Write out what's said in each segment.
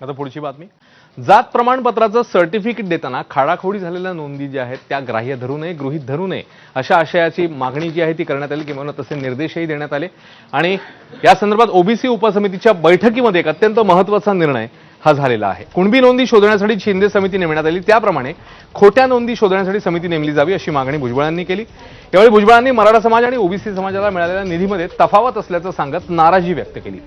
आता पुढची बातमी. जात प्रमाणपत्राचं सर्टिफिकेट देताना खाडाखोडी झालेल्या नोंदी ज्या आहेत त्या ग्राह्य धरू नये गृहीत धरू नये अशा आशयाची मागणी जी आहे ती करण्यात आली किंवा तसे निर्देशही देण्यात आले. आणि या संदर्भात ओबीसी उपसमितीच्या बैठकीमध्ये एक अत्यंत महत्त्वाचा निर्णय हा झालेला आहे. कुणबी नोंदी शोधण्यासाठी शिंदे समिती नेमण्यात आली त्याप्रमाणे खोट्या नोंदी शोधण्यासाठी समिती नेमली जावी अशी मागणी भुजबळांनी केली. यावेळी भुजबळांनी मराठा समाज आणि ओबीसी समाजाला मिळालेल्या निधीमध्ये तफावत असल्याचं सांगत नाराजी व्यक्त केली.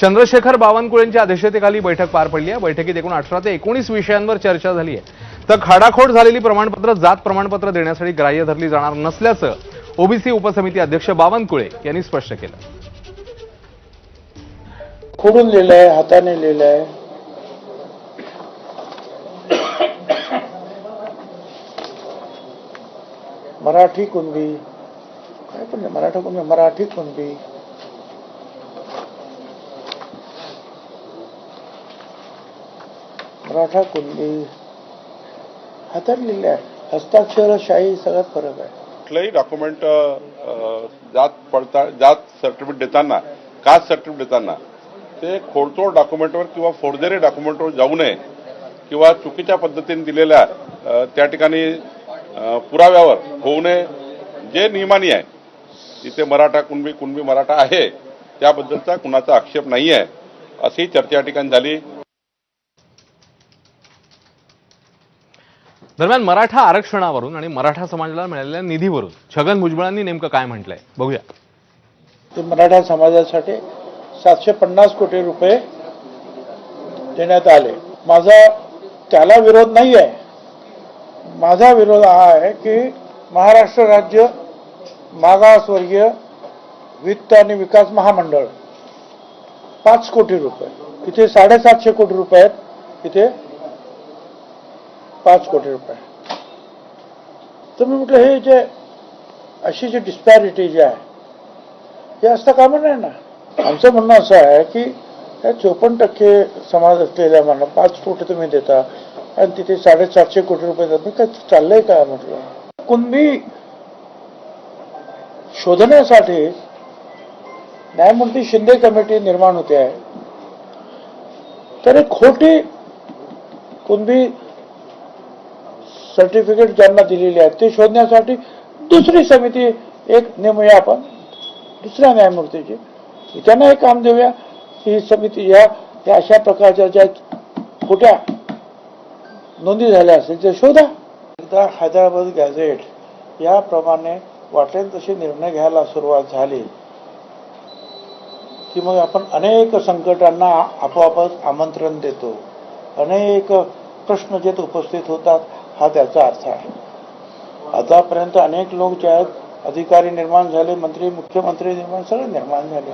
चंद्रशेखर बावनकुळेंच्या अध्यक्षतेखाली बैठक पार पडली आहे. बैठकीत एकूण अठरा ते एकोणीस विषयांवर चर्चा झाली आहे. तर खाडाखोड झालेली प्रमाणपत्र जात प्रमाणपत्र देण्यासाठी ग्राह्य धरली जाणार नसल्याचं ओबीसी उपसमिती अध्यक्ष बावनकुळे यांनी स्पष्ट केलं. खोडून लिहिलंय हाताने लिहिलंय. मराठी कुणबी? काय पण मराठा कुणबी? मराठी कुणबी? मराठा कुणबी हाताने लिहिलंय आहे हस्ताक्षरशाही सगळ्यात फरक आहे. कुठलंही डॉक्युमेंट जात पडताळ जात सर्टिफिकेट देताना कास्ट सर्टिफिकेट देताना ते खोडतोड डॉक्युमेंटवर किंवा फोडदेरी डॉक्युमेंटवर जाऊ नये किंवा चुकीच्या पद्धतीने दिलेल्या त्या ठिकाणी पुराव्यावर होऊ नये. जे नियमानी आहे तिथे मराठा कुणबी कुणबी मराठा आहे त्याबद्दलचा कुणाचा आक्षेप नाही आहे अशी चर्चा या ठिकाणी झाली. दरम्यान मराठा आरक्षणावरून आणि मराठा समाजाला मिळालेल्या निधीवरून छगन भुजबळांनी नेमकं काय म्हटलंय? बघूया. ते मराठा समाजासाठी सातशे पन्नास कोटी रुपये देण्यात आले. माझा त्याला विरोध नाही आहे माझा विरोध हा आहे की महाराष्ट्र राज्य मागासवर्गीय वित्त आणि विकास महामंडळ पाच कोटी रुपये इथे साडेसातशे कोटी रुपये आहेत इथे पाच कोटी रुपये. तर मी म्हटलं हे जे अशी जी डिस्पॅरिटी जी आहे हे असता कामं नाही ना? आमचं म्हणणं असं आहे की या चोपन्न टक्के समाज असलेल्या मला पाच कोटी तुम्ही देता आणि तिथे साडेसातशे कोटी रुपये देतात मी काय चाललंय काय म्हटलं? कुणबी शोधण्यासाठी न्यायमूर्ती शिंदे कमिटी निर्माण होते आहे. तर एक खोटी कुणबी सर्टिफिकेट ज्यांना दिलेली आहेत ते शोधण्यासाठी दुसरी समिती एक नेमूया आपण दुसऱ्या न्यायमूर्तीची. त्यांना एक काम देऊया ही समिती या अशा प्रकारच्या ज्या खोट्या नोंदी झाल्या असतील त्या शोधा. एकदा हैदराबाद गॅझेट याप्रमाणे वाटेल तसे निर्णय घ्यायला सुरुवात झाली. की मग आपण अनेक संकटांना आपोआपच आमंत्रण देतो. अनेक प्रश्न जे उपस्थित होतात. हा त्याचा अर्थ आहे. आतापर्यंत अनेक लोक जे आहेत अधिकारी निर्माण झाले मंत्री मुख्यमंत्री निर्माण सगळे निर्माण झाले.